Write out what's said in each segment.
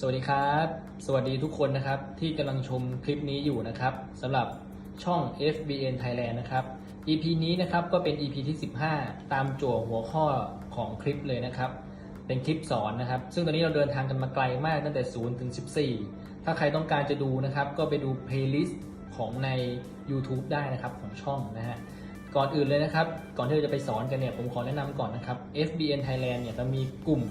สวัสดีครับ สวัสดีทุกคนนะครับที่กำลังชมคลิปนี้อยู่นะครับสำหรับช่อง FBN Thailand นะครับ EP นี้นะครับก็เป็น EP ที่ 15 ตามจั่วหัวข้อของคลิปเลยนะครับ เป็นคลิปสอนนะครับ ซึ่งตอนนี้เราเดินทางกันมาไกลมากตั้งแต่ 0 ถึง 14 ถ้าใครต้องการจะดูนะครับ ก็ไปดู playlist ของใน YouTube ได้นะครับของช่องนะฮะ ก่อนอื่นเลยนะครับ ก่อนที่เราจะไปสอนกันเนี่ยผมขอแนะนำก่อนนะครับ FBN Thailand เนี่ยจะมีกลุ่ม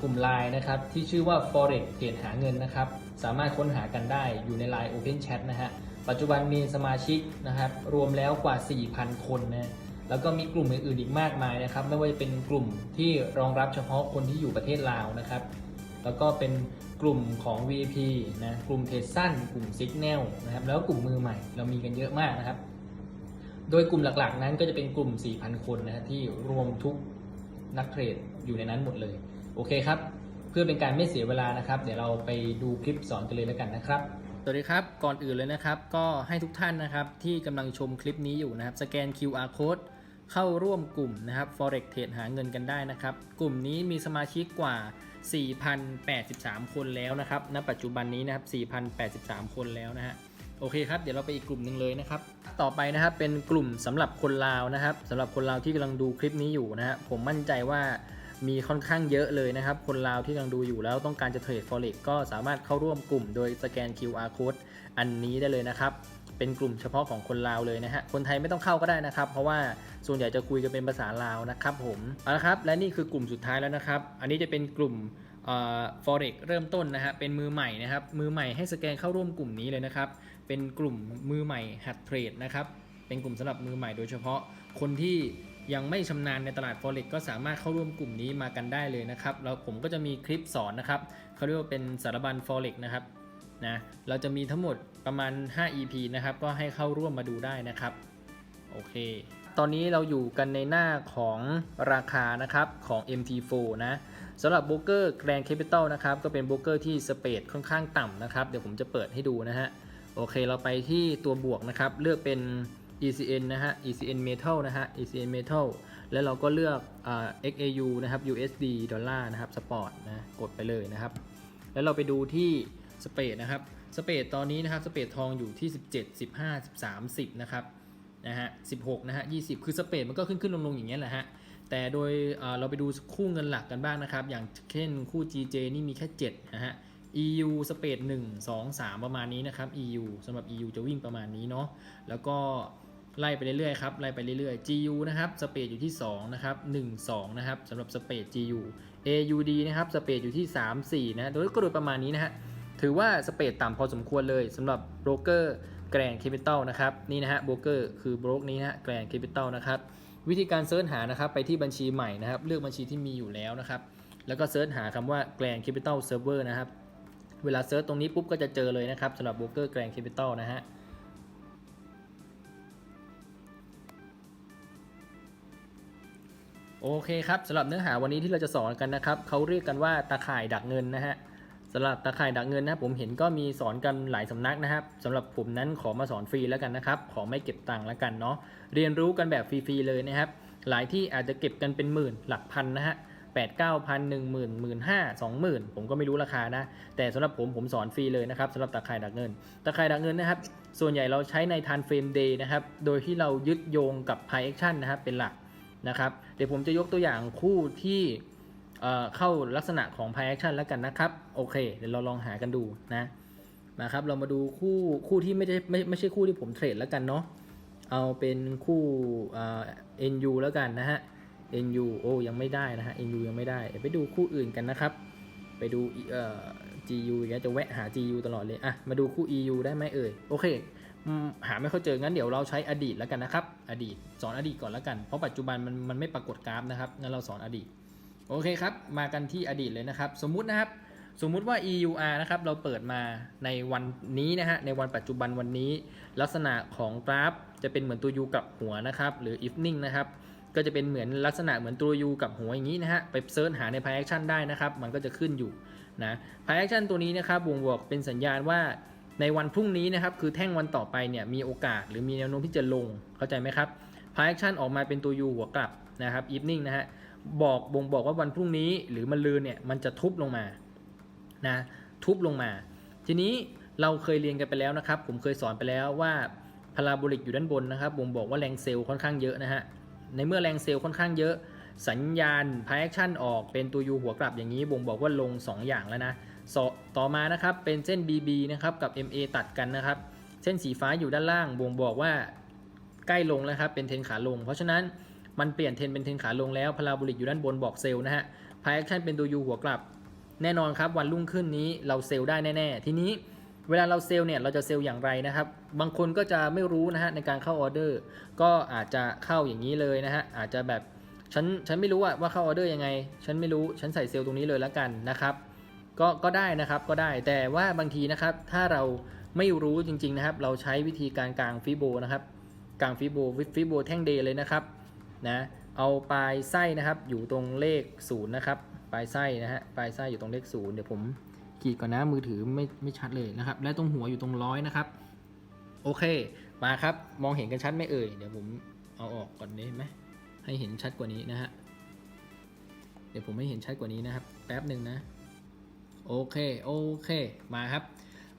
กลุ่ม Line นะครับที่ชื่อว่า Forex เทรดหาเงินนะครับ สามารถค้นหากันได้อยู่ใน Line Open Chat นะฮะปัจจุบันมีสมาชิกนะครับรวมแล้วกว่า 4,000 คนนะแล้วก็มีกลุ่มอื่นๆอีกมากมายนะครับ ไม่ว่าจะเป็นกลุ่มที่รองรับเฉพาะคนที่อยู่ประเทศลาวนะครับ แล้วก็เป็นกลุ่มของ VIP นะกลุ่มเทรดสั้น กลุ่ม Signal นะครับแล้วกลุ่มมือใหม่เรามีกันเยอะมากนะครับ โดยกลุ่มหลักๆ นั้นก็จะเป็นกลุ่ม 4,000 คนนะที่รวมทุกนักเทรดอยู่ในนั้นหมดเลย โอเคครับ เพื่อเป็นการไม่เสียเวลานะครับ เดี๋ยวเราไปดูคลิปสอนกันเลยแล้วกันนะครับ สวัสดีครับ ก่อนอื่นเลยนะครับ ก็ให้ทุกท่านนะครับที่กำลังชมคลิปนี้อยู่นะครับ สแกน QR code เข้าร่วมกลุ่มนะครับ forex เทรดหาเงินกันได้นะครับ กลุ่มนี้มีสมาชิกกว่า 4,083 คนแล้วนะครับ ณ ปัจจุบันนี้นะครับ 4,083 คนแล้วนะฮะ โอเคครับ เดี๋ยวเราไปอีกกลุ่มหนึ่งเลยนะครับ ต่อไปนะครับเป็นกลุ่มสำหรับคนลาวนะครับสำหรับคนลาวที่กำลังดูคลิปนี้อยู่นะฮะผมมั่นใจว่ามีค่อนข้างเยอะเลยนะครับ คนลาวที่กำลังดูอยู่แล้วต้องการจะเทรด forex ก็สามารถเข้าร่วมกลุ่มโดยสแกน QR code อันนี้ได้เลยนะครับ เป็นกลุ่มเฉพาะของคนลาวเลยนะฮะ คนไทยไม่ต้องเข้าก็ได้นะครับ เพราะว่าส่วนใหญ่จะคุยกันเป็นภาษาลาวนะครับผม เอาละครับ และนี่คือกลุ่มสุดท้ายแล้วนะครับ อันนี้จะเป็นกลุ่มเอ่อ forex เริ่มต้นนะฮะ เป็นมือใหม่นะครับ มือใหม่ให้สแกนเข้าร่วมกลุ่มนี้เลยนะครับ เป็นกลุ่มมือใหม่หัดเทรดนะครับ เป็นกลุ่มสำหรับมือใหม่โดยเฉพาะคนที่ยังไม่ชำนาญในตลาด forex ก็สามารถเข้าร่วมกลุ่มนี้มากันได้เลยนะครับ แล้วผมก็จะมีคลิปสอนนะครับเขาเรียกว่าเป็นสารบัญ forex นะครับนะเราจะมีทั้งหมดประมาณ 5 EP นะครับ ก็ให้เข้าร่วมมาดูได้นะครับ โอเค ตอนนี้เราอยู่กันในหน้าของราคานะครับของ MT4 นะสำหรับโบรกเกอร์แกรน Capital นะครับ ก็เป็นโบรกเกอร์ที่สเปดค่อนข้างต่ำนะครับ เดี๋ยวผมจะเปิดให้ดูนะฮะ โอเคเราไปที่ตัวบวกนะครับ เลือกเป็น ECN นะฮะ ECN Metal นะฮะ ECN Metal แล้วเราก็เลือกอ XAU นะครับ USD ดอลลาร์นะครับสปอร์ตนะกดไปเลยนะครับ แล้วเราไปดูที่สเปดนะครับสเปดตอนนี้นะครับสเปดทองอยู่ที่ 17 15 13 10นะครับนะฮะ16นะฮะ20 คือสเปดมันก็ขึ้นขึ้นลงลงอย่างเงี้ยแหละฮะแต่โดยเอ่อเราไปดูคู่เงินหลักกันบ้างนะครับ อย่างเช่นคู่ GJ นี่มีแค่7นะฮะ EU สเปด1 2 3ประมาณนี้นะครับ EU สำหรับ EU จะวิ่งประมาณนี้เนาะแล้วก็ไล่ไปเรื่อยๆครับไล่ไปเรื่อยๆ GU นะครับสเปดอยู่ที่2นะครับ1 2นะครับสำหรับสเปด GU AUD นะครับสเปดอยู่ที่ 3 4 นะโดยก็โดยประมาณนี้นะฮะถือว่าสเปดต่ำพอสมควรเลยสำหรับโบรกเกอร์แกรนด์แคปิตอลนะครับนี่นะฮะโบรกเกอร์คือโบรกนี้นะฮะแกรนด์แคปิตอลนะครับวิธีการเสิร์ชหานะครับไปที่บัญชีใหม่นะครับเลือกบัญชีที่มีอยู่แล้วนะครับแล้วก็เสิร์ชหาคำว่า Grand Capital Server นะครับ เวลาเสิร์ชตรงนี้ปุ๊บก็จะเจอเลยนะครับสำหรับโบรกเกอร์แกรนด์แคปิตอลนะฮะโอเคครับสำหรับเนื้อหาวันนี้ที่เราจะสอนกันนะครับเขาเรียกกันว่าตาข่ายดักเงินนะฮะสำหรับตาข่ายดักเงินนะผมเห็นก็มีสอนกันหลายสำนักนะครับสำหรับผมนั้นขอมาสอนฟรีแล้วกันนะครับ ขอไม่เก็บตังค์แล้วกันเนาะเรียนรู้กันแบบฟรีๆเลยนะครับ หลายที่อาจจะเก็บกันเป็นหมื่นหลักพันนะฮะ แปดเก้าพันหนึ่งหมื่นหมื่นห้าสองหมื่นผมก็ไม่รู้ราคานะ แต่สำหรับผมผมสอนฟรีเลยนะครับสำหรับตาข่ายดักเงินตาข่ายดักเงินนะครับ ส่วนใหญ่เราใช้ในทันเฟรมเดย์นะครับ โดยที่เรายึดโยงกับ High Action นะครับเป็นหลักนะครับ เดี๋ยวผมจะยกตัวอย่างคู่ที่เเข้าลักษณะของ p y action แล้วกันนะครับ โอเค เดี๋ยวเราลองหากันดูนะนะครับ เรามาดูคู่คู่ที่ไม่ใช่ไม่ไม่ใช่คู่ที่ผมเทรดแล้วกันเนาะ เอาเป็นคู่เอ่อ NU แล้วกันนะฮะ NU โอ้ยังไม่ได้นะฮะ NU ยังไม่ได้ ไปดูคู่อื่นกันนะครับ ไปดูเอ่อ GU อย่างเงี้ยจะแวะหา GU ตลอดเลย อะ มาดูคู่ EU ได้ไหมเอ่ย โอเค หาไม่ค่อยเจอ งั้นเดี๋ยวเราใช้อดีตแล้วกันนะครับ อดีต สอนอดีตก่อนแล้วกัน เพราะปัจจุบันมันมันไม่ปรากฏกราฟนะครับ งั้นเราสอนอดีต โอเคครับ มากันที่อดีตเลยนะครับ สมมุตินะครับ สมมุติว่า EUR นะครับ เราเปิดมาในวันนี้นะฮะ ในวันปัจจุบันวันนี้ ลักษณะของกราฟจะเป็นเหมือนตัว U กับหัวนะครับ หรือ evening นะครับ ก็จะเป็นเหมือนลักษณะเหมือนตัว U กับหัวอย่างนี้นะฮะ ไปเซิร์ชหาใน Pie Action ได้นะครับ มันก็จะขึ้นอยู่นะ Pie Action ตัวนี้นะครับบ่งบอกเป็นสัญญาณว่าในวันพรุ่งนี้นะครับ คือแท่งวันต่อไปเนี่ยมีโอกาสหรือมีแนวโน้มที่จะลงเข้าใจไหมครับ Pie Action ออกมาเป็นตัว U หัวกลับนะครับ Evening นะฮะบอกบ่งบอกว่าวันพรุ่งนี้หรือมันลืนเนี่ยมันจะทุบลงมานะทุบลงมา ทีนี้เราเคยเรียนกันไปแล้วนะครับ ผมเคยสอนไปแล้วว่าพาราโบลิกอยู่ด้านบนนะครับบ่งบอกว่าแรงเซลล์ค่อนข้างเยอะนะฮะ ในเมื่อแรงเซลล์ค่อนข้างเยอะ สัญญาณพายแอคชั่นออกเป็นตัวยูหัวกลับอย่างนี้บ่งบอกว่าลง 2 อย่างแล้วนะต่อมานะครับเป็นเส้น BB นะครับกับ MA ตัดกันนะครับ เส้นสีฟ้าอยู่ด้านล่างบ่งบอกว่าใกล้ลงแล้วครับเป็นเทนขาลง เพราะฉะนั้นมันเปลี่ยนเทนเป็นเทนขาลงแล้วพาราโบลิกอยู่ด้านบนบอกเซลล์นะฮะพายแอคชั่นเป็นตัวยูหัวกลับ แน่นอนครับวันรุ่งขึ้นนี้เราเซลล์ได้แน่ ๆ ทีนี้ เวลาเราเซลล์เนี่ยเราจะเซลล์อย่างไรนะครับ บางคนก็จะไม่รู้นะฮะในการเข้าออเดอร์ ก็อาจจะเข้าอย่างนี้เลยนะฮะอาจจะแบบฉันฉันไม่รู้อะว่าเข้าออเดอร์ยังไง ฉันไม่รู้ฉันใส่เซลล์ตรงนี้เลยแล้วกันนะครับ ก็ก็ได้นะครับก็ได้แต่ว่าบางทีนะครับถ้าเราไม่รู้จริงๆนะครับ เราใช้วิธีการกลางฟิโบนะครับกลางฟิโบฟิโบแท่งเดย์เลยนะครับนะเอาปลายไส้นะครับอยู่ตรงเลขศูนย์นะครับปลายไส้นะฮะปลายไส้อยู่ตรงเลขศูนย์เดี๋ยวผม ขีดก่อนนะมือถือไม่ไม่ชัดเลยนะครับ และตรงหัวอยู่ตรงร้อยนะครับ โอเค มาครับ มองเห็นกันชัดไหมเอ่ย เดี๋ยวผมเอาออกก่อนนี้ไหมให้เห็นชัดกว่านี้นะฮะ เดี๋ยวผมให้เห็นชัดกว่านี้นะครับ แป๊บหนึ่งนะ โอเค โอเค มาครับ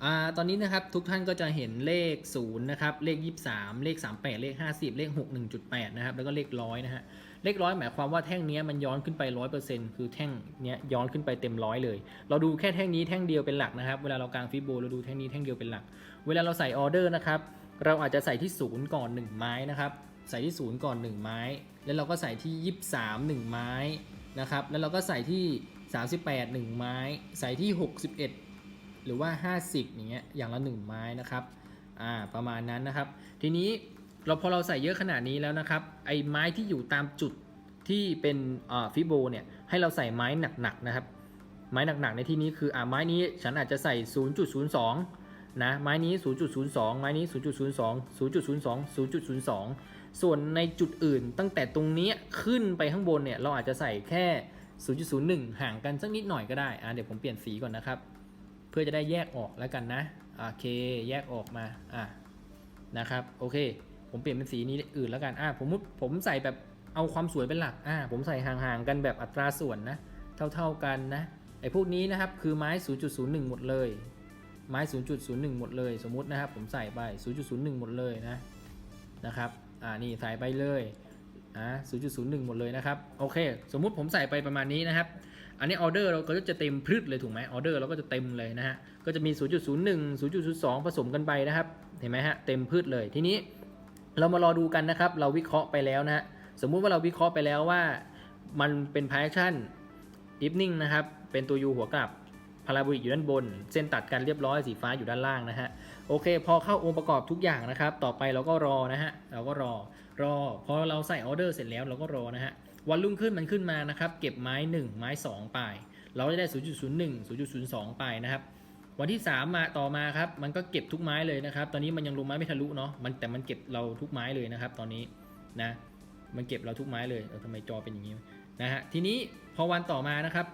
อตอนนี้นะครับทุกท่านก็จะเห็นเลข0นะครับเลข 23 เลข 38 เลข 50 เลข 61.8 นะครับแล้วก็เลขร้อยนะฮะ เลขร้อยหมายความว่าแท่งนี้มันย้อนขึ้นไป100%คือแท่งเนี้ยย้อนขึ้นไปเต็มร้อยเลย เราดูแค่แท่งนี้แท่งเดียวเป็นหลักนะครับ เวลาเรากางฟิโบเราดูแท่งนี้แท่งเดียวเป็นหลัก เวลาเราใส่ออเดอร์นะครับ เราอาจจะใส่ที่ศูนย์ก่อน 1 ไม้นะครับ ใส่ที่ศูนย์ก่อน 1 ไม้ แล้วเราก็ใส่ที่ 23 1 ไม้นะครับ แล้วเราก็ใส่ที่ 38 1 ไม้ ใส่ที่ 61 หรือว่า 50 อย่างเงี้ย อย่างละ 1 ไม้นะครับ อ่า ประมาณนั้นนะครับ ทีนี้ เราพอเราใส่เยอะขนาดนี้แล้วนะครับไอ้ไม้ที่อยู่ตามจุดที่เป็นฟิโบเนี่ยให้เราใส่ไม้หนักๆนะครับ ไม้หนักๆในที่นี้คืออ่าไม้นี้ฉันอาจจะใส่ 0.02 นะไม้นี้ 0.02 ไม้นี้ 0.02 0.02 0.02 ส่วนในจุดอื่นตั้งแต่ตรงนี้ขึ้นไปข้างบนเนี่ยเราอาจจะใส่แค่ 0.01 ห่างกันสักนิดหน่อยก็ได้อ่าเดี๋ยวผมเปลี่ยนสีก่อนนะครับ เพื่อจะได้แยกออกแล้วกันนะโอเคแยกออกมาอะนะครับโอเค ผมเปลี่ยนเป็นสีนี้อื่นแล้วกันอะผมมุติผมใส่แบบเอาความสวยเป็นหลักอะผมใส่ห่างๆกันแบบอัตราส่วนนะ เท่าๆกันนะไอ้พวกนี้นะครับคือไม้ 0.01 หมดเลย ไม้ 0.01 หมดเลย สมมุตินะครับผมใส่ไป 0.01 หมดเลยนะนะครับอ่านี่ใส่ไปเลยอ่า0.01 หมดเลยนะครับโอเค สมมุติผมใส่ไปประมาณนี้นะครับอันนี้ออเดอร์เราก็จะเต็มพรึดเลยถูกไหมออเดอร์เราก็จะเต็มเลยนะฮะก็จะมี 0.01 0.02 ผสมกันไปนะครับ เห็นไหมฮะเต็มพืชเลยทีนี้ เรามารอดูกันนะครับ เราวิเคราะห์ไปแล้วนะฮะสมมุติว่าเราวิเคราะห์ไปแล้วว่า มันเป็นพายชั่นอีฟนิ่งนะครับ เป็นตัวยูหัวกลับพาราโบลิกอยู่ด้านบน เส้นตัดกันเรียบร้อยสีฟ้าอยู่ด้านล่างนะฮะโอเค พอเข้าองค์ประกอบทุกอย่างนะครับ ต่อไปเราก็รอนะฮะเราก็รอรอ พอเราใส่ออเดอร์เสร็จแล้วเราก็รอนะฮะวันรุ่งขึ้นมันขึ้นมานะครับ เก็บไม้ 1 ไม้ 2 ไป เราจะได้ 0.01 0.02 ไปนะครับ วันที่ 3 มาต่อมาครับ มันก็เก็บทุกไม้เลยนะครับ ตอนนี้มันยังลงไม้ไม่ทะลุเนาะมันแต่มันเก็บเราทุกไม้เลยนะครับ ตอนนี้นะ มันเก็บเราทุกไม้เลยเออทำไมจอเป็นอย่างนี้นะฮะทีนี้พอวันต่อมานะครับ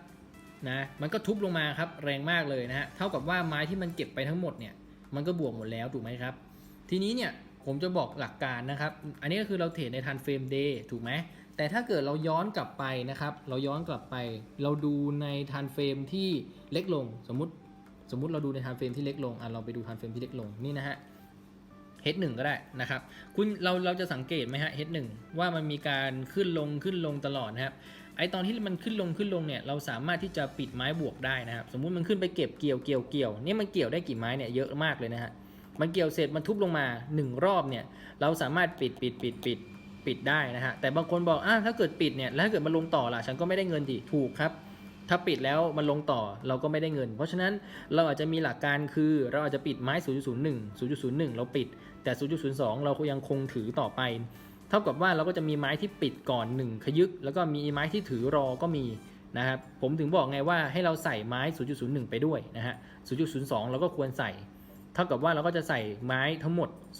นะมันก็ทุบลงมาครับแรงมากเลยนะฮะเท่ากับว่าไม้ที่มันเก็บไปทั้งหมดเนี่ยมันก็บวกหมดแล้วถูกไหมครับ ทีนี้เนี่ยผมจะบอกหลักการนะครับ อันนี้ก็คือเราเทรดในทันเฟรมเดย์ถูกไหมแต่ถ้าเกิดเราย้อนกลับไปนะครับ เราย้อนกลับไป เราดูในทันเฟรมที่เล็กลงสมมุติ สมมุติเราดูในทันเฟรมที่เล็กลงอะเราไปดูทันเฟรมที่เล็กลงนี่นะฮะ H1 ก็ได้นะครับ คุณเราเราจะสังเกตไหมฮะ H1 ว่ามันมีการขึ้นลงขึ้นลงตลอดนะครับ ไอตอนที่มันขึ้นลงขึ้นลงเนี่ยเราสามารถที่จะปิดไม้บวกได้นะครับ สมมุติมันขึ้นไปเก็บเกี่ยวเกี่ยวเกี่ยวนี่มันเกี่ยวได้กี่ไม้เนี่ยเยอะมากเลยนะฮะ มันเกี่ยวเสร็จมันทุบลงมา 1 รอบเนี่ยเราสามารถปิดปิดปิดปิดปิดได้นะฮะ แต่บางคนบอกอะถ้าเกิดปิดเนี่ยแล้วถ้าเกิดมันลงต่อล่ะฉันก็ไม่ได้เงินดิ ถูกครับ ถ้าปิดแล้วมันลงต่อเราก็ไม่ได้เงิน เพราะฉะนั้นเราอาจจะมีหลักการคือเราอาจจะปิดไม้ 0.01 0.01 เราปิด แต่ 0.02 เรายังคงถือต่อไป เท่ากับว่าเราก็จะมีไม้ที่ปิดก่อน 1 ขยึก แล้วก็มีไม้ที่ถือรอก็มีนะครับผมถึงบอกไงว่าให้เราใส่ไม้ 0.01 ไปด้วยนะฮะ 0.02 เราก็ควรใส่ เท่ากับว่าเราก็จะใส่ไม้ทั้งหมด 001 002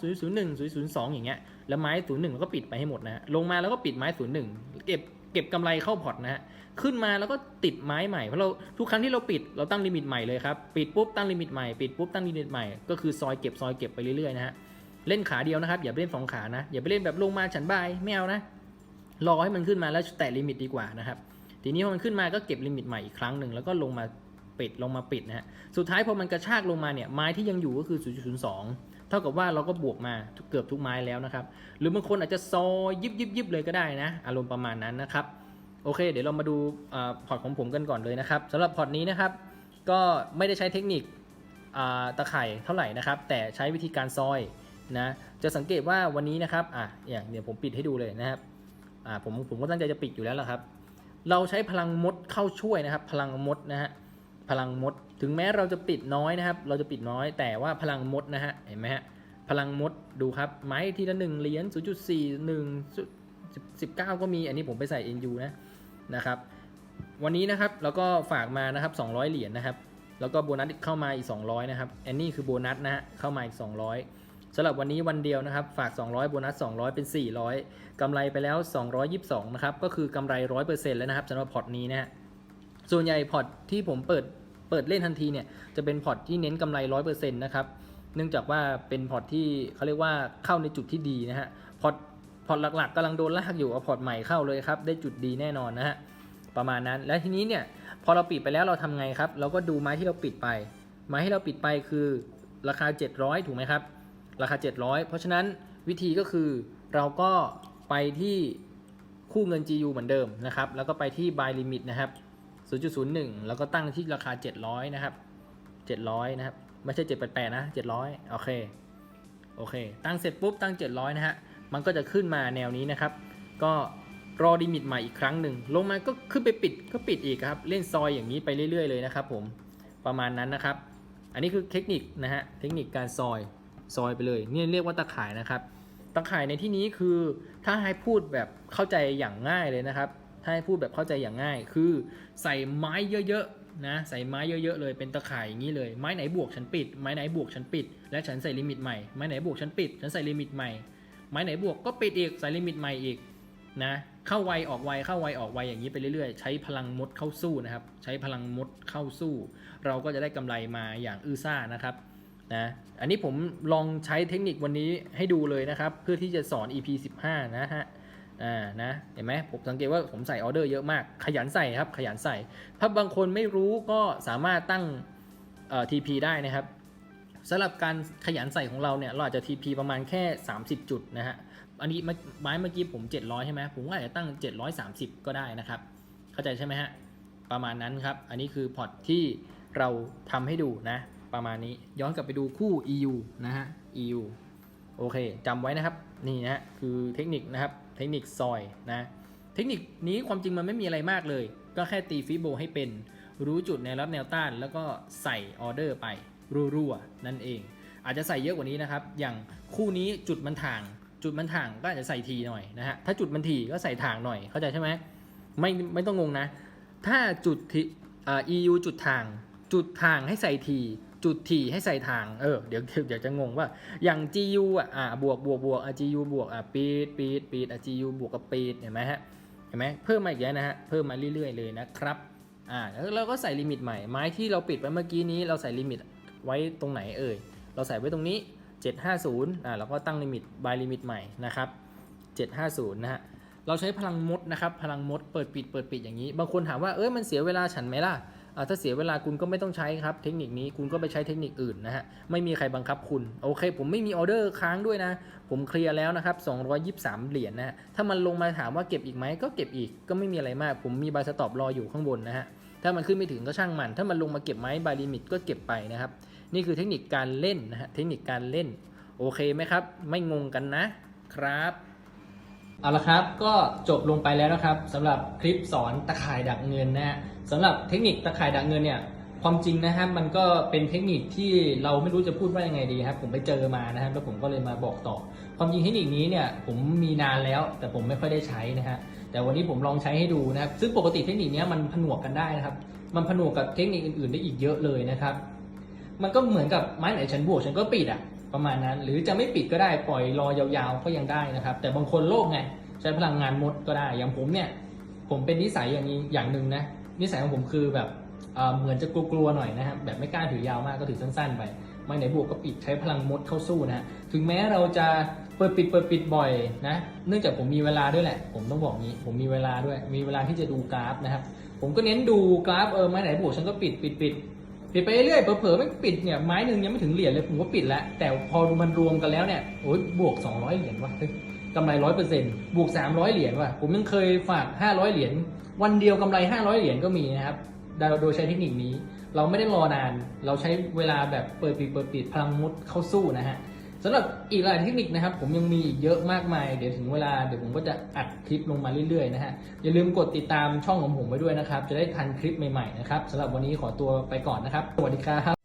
001 002 อย่างเงี้ย แล้วไม้ 01เราก็ปิดไปให้หมดนะฮะลงมาแล้วก็ปิดไม้ 01 เก็บเก็บกำไรเข้าพอร์ตนะฮะ ขึ้นมาแล้วก็ติดไม้ใหม่เพราะเราทุกครั้งที่เราปิดเราตั้งลิมิตใหม่เลยครับปิดปุ๊บตั้งลิมิตใหม่ปิดปุ๊บตั้งลิมิตใหม่ก็คือซอยเก็บซอยเก็บไปเรื่อยๆนะฮะเล่นขาเดียวนะครับอย่าไปเล่นสองขานะอย่าไปเล่นแบบลงมาฉันบายไม่เอานะรอให้มันขึ้นมาแล้วแตะลิมิตดีกว่านะครับทีนี้พอมันขึ้นมาก็เก็บลิมิตใหม่อีกครั้งหนึ่งแล้วก็ลงมาปิดลงมาปิดนะฮะสุดท้ายพอมันกระชากลงมาเนี่ยไม้ที่ยังอยู่ก็คือ 0.02 เท่ากับว่าเราก็บวกมาเกือบทุกไม้แล้วนะครับหรือบางคนอาจจะซอยยิบยิบยิบเลยก็ได้นะ อารมณ์ประมาณนั้นนะครับ โอเค เดี๋ยวเรามาดูอพอร์ตของผมกันก่อนเลยนะครับสำหรับพอร์ตนี้นะครับ ก็ไม่ได้ใช้เทคนิคตะไคร่เท่าไหร่นะครับ แต่ใช้วิธีการซอยนะจะสังเกตว่าวันนี้นะครับอะอย่างเดี๋ยวผมปิดให้ดูเลยนะครับอ่าผมผมก็ตั้งใจจะปิดอยู่แล้วละครับ เราใช้พลังมดเข้าช่วยนะครับ พลังมดนะฮะพลังมด ถึงแม้เราจะปิดน้อยนะครับ เราจะปิดน้อยแต่ว่าพลังมดนะฮะเห็นไหมฮะพลังมดดูครับ ไม้ทีละหนึ่งเหรียญ0.4 1 19 ก็มีอันนี้ผมไปใส่ NU นะ นะครับ วันนี้นะครับแล้วก็ฝากมานะครับ 200 เหรียญนะครับ แล้วก็โบนัสเข้ามาอีก 200 นะครับ อันนี้คือโบนัสนะฮะเข้ามาอีก 200สำหรับวันนี้วันเดียวนะครับ ฝาก 200 โบนัส 200 เป็น 400กำไรไปแล้ว 222 นะครับ ก็คือกำไร 100%แล้วนะครับสำหรับพอร์ตนี้นะฮะ ส่วนใหญ่พอร์ตที่ผมเปิดเปิดเล่นทันทีเนี่ยจะเป็นพอร์ตที่เน้นกำไร 100%นะครับเนื่องจากว่าเป็นพอร์ตที่เขาเรียกว่าเข้าในจุดที่ดีนะฮะพอร์ต พอร์ตหลักๆกำลังโดนลากอยู่เอาพอร์ตใหม่เข้าเลยครับ ได้จุดดีแน่นอนนะฮะประมาณนั้น และทีนี้เนี่ยพอเราปิดไปแล้วเราทำไงครับ เราก็ดูไม้ที่เราปิดไป ไม้ที่เราปิดไปคือราคา 700 ถูกไหมครับ ราคา 700 เพราะฉะนั้นวิธีก็คือเราก็ไปที่คู่เงิน GU เหมือนเดิมนะครับ แล้วก็ไปที่ buy limit นะครับ 0.01 แล้วก็ตั้งที่ราคา 700 นะครับ 700 นะครับ ไม่ใช่ 788 นะ 700 โอเค โอเค ตั้งเสร็จปุ๊บตั้ง 700 นะฮะ มันก็จะขึ้นมาแนวนี้นะครับ ก็รอดิมิตใหม่อีกครั้งหนึ่งลงมาก็ขึ้นไปปิดก็ปิดอีกครับ เล่นซอยอย่างนี้ไปเรื่อยๆเลยนะครับผมประมาณนั้นนะครับ อันนี้คือเทคนิคนะฮะเทคนิคการซอยซอยไปเลยนี่เรียกว่าตะข่ายนะครับ ตะข่ายในที่นี้คือถ้าให้พูดแบบเข้าใจอย่างง่ายเลยนะครับ ถ้าให้พูดแบบเข้าใจอย่างง่าย คือใส่ไม้เยอะๆนะใส่ไม้เยอะๆเลยเป็นตะข่ายอย่างนี้เลยไม้ไหนบวกฉันปิด ไม้ไหนบวกฉันปิด และฉันใส่ลิมิตใหม่ไม้ไหนบวกฉันปิดฉันใส่ลิมิตใหม่ ไม้ไหนบวกก็ปิดอีกใส่ลิมิตใหม่อีกนะเข้าไวออกไวเข้าไวออกไวอย่างนี้ไปเรื่อยๆ ใช้พลังมดเข้าสู้นะครับ ใช้พลังมดเข้าสู้ เราก็จะได้กำไรมาอย่างอื้อซ่านะครับนะอันนี้ผมลองใช้เทคนิควันนี้ให้ดูเลยนะครับ เพื่อที่จะสอน EP 15 นะฮะอ่านะเห็นไหมผมสังเกตว่าผมใส่ออเดอร์เยอะมาก ขยันใส่ครับขยันใส่ถ้าบางคนไม่รู้ก็สามารถตั้งเอ่อ TP ได้นะครับ สำหรับการขยันใส่ของเราเนี่ยเราอาจจะ TP ประมาณแค่ 30 จุดนะฮะอันนี้ไม้เมื่อกี้ผม 700 ใช่ไหมผมก็อาจจะตั้ง 730 ก็ได้นะครับ เข้าใจใช่ไหมฮะประมาณนั้นครับ อันนี้คือพอร์ตที่เราทำให้ดูนะ ประมาณนี้ย้อนกลับไปดูคู่ EU นะฮะ EU โอเคจำไว้นะครับนี่นะฮะคือเทคนิคนะครับเทคนิคซอยนะเทคนิคนี้ความจริงมันไม่มีอะไรมากเลย ก็แค่ตีฟิโบให้เป็น รู้จุดแนวรับแนวต้าน แล้วก็ใส่ออเดอร์ไป รั่วๆนั่นเอง อาจจะใส่เยอะกว่านี้นะครับ อย่างคู่นี้จุดมันถ่าง จุดมันถ่างก็อาจจะใส่ทีหน่อยนะฮะถ้าจุดมันถี่ก็ใส่ถ่างหน่อยเข้าใจใช่ไหมไม่ไม่ต้องงงนะ ถ้าจุดที่อ่า EU จุดทาง จุดทางให้ใส่ทีจุดทีให้ใส่ทาง เออ เดี๋ยวเดี๋ยวจะงงว่า อย่าง GU อะ อ่า บวก บวก บวก อะ GU บวก อะปีดปีดปีดอะ GU บวกกับปีดเห็นไหมฮะ เห็นไหม เพิ่มมาอีกแล้วนะฮะ เพิ่มมาเรื่อยๆเลยนะครับ อ่า แล้วเราก็ใส่ลิมิตใหม่ ไม้ที่เราปิดไปเมื่อกี้นี้ เราใส่ลิมิต ไว้ตรงไหนเอ่ย เราใส่ไว้ตรงนี้ 750อ่าเราก็ตั้งลิมิตบายลิมิตใหม่นะครับ 750 นะฮะ เราใช้พลังมดนะครับ พลังมดเปิดปิดเปิดปิดอย่างนี้ บางคนถามว่าเอ้ยมันเสียเวลาฉันไหมล่ะอ่าถ้าเสียเวลาคุณก็ไม่ต้องใช้ครับ เทคนิคนี้คุณก็ไปใช้เทคนิคอื่นนะฮะ ไม่มีใครบังคับคุณ โอเค ผมไม่มีออเดอร์ค้างด้วยนะ ผมเคลียร์แล้วนะครับ 223 เหรียญนะฮะ ถ้ามันลงมาถามว่าเก็บอีกไหมก็เก็บอีก ก็ไม่มีอะไรมาก ผมมีบายสต็อปรออยู่ข้างบนนะฮะถ้ามันขึ้นไม่ถึงก็ช่างมัน ถ้ามันลงมาเก็บไหมบายลิมิตก็เก็บไปนะครับ นี่คือเทคนิคการเล่นนะฮะเทคนิคการเล่น โอเคไหมครับ ไม่งงกันนะครับ เอาละครับก็จบลงไปแล้วนะครับสำหรับคลิปสอนตะข่ายดักเงินนะฮะสำหรับเทคนิคตะข่ายดักเงินเนี่ยความจริงนะครับมันก็เป็นเทคนิคที่เราไม่รู้จะพูดว่ายังไงดีครับผมไปเจอมานะครับแล้วผมก็เลยมาบอกต่อ ความจริงเทคนิคนี้เนี่ยผมมีนานแล้ว แต่ผมไม่ค่อยได้ใช้นะฮะแต่วันนี้ผมลองใช้ให้ดูนะครับซึ่งปกติเทคนิคนี้มันผนวกกันได้นะครับ มันผนวกกับเทคนิคอื่นๆได้อีกเยอะเลยนะครับ มันก็เหมือนกับไม้ไหนฉันบวกฉันก็ปิดอะประมาณนั้น หรือจะไม่ปิดก็ได้ปล่อยรอยาวๆก็ยังได้นะครับ แต่บางคนโลภไงใช้พลังงานมดก็ได้ อย่างผมเนี่ย ผมเป็นนิสัยอย่างนี้อย่างหนึ่งนะนิสัยของผมคือแบบเเหมือนจะกลัวๆหน่อยนะครับแบบไม่กล้าถือยาวมากก็ถือสั้นๆไปไม่ไหนบวกก็ปิดใช้พลังมดเข้าสู้นะฮะถึงแม้เราจะเปิดปิดเปิดปิดบ่อยนะเนื่องจากผมมีเวลาด้วยแหละ ผมต้องบอกงี้ผมมีเวลาด้วย มีเวลาที่จะดูกราฟนะครับผมก็เน้นดูกราฟเออไม้ไหนบวกฉันก็ปิดปิดปิด ปิดไปเรื่อยๆเผลอๆไม่ปิดเนี่ยไม้หนึ่งยังไม่ถึงเหรียญเลยผมก็ปิดแล้ว แต่พอมันรวมกันแล้วเนี่ยโอ้ยบวก 200 เหรียญว่ะกำไรร้อยเปอร์เซ็นต์บวก 300 เหรียญว่ะผมยังเคยฝาก 500 เหรียญวันเดียวกำไร 500 เหรียญก็มีนะครับโดยใช้เทคนิคนี้ เราไม่ได้รอนาน เราใช้เวลาแบบเปิดปิดเปิดปิดพลังมุดเข้าสู้นะฮะ สำหรับอีกหลายเทคนิคนะครับ ผมยังมีอีกเยอะมากมาย เดี๋ยวถึงเวลาเดี๋ยวผมก็จะอัดคลิปลงมาเรื่อยๆนะฮะ อย่าลืมกดติดตามช่องของผมไว้ด้วยนะครับ จะได้ทันคลิปใหม่ๆนะครับสำหรับวันนี้ขอตัวไปก่อนนะครับ สวัสดีครับ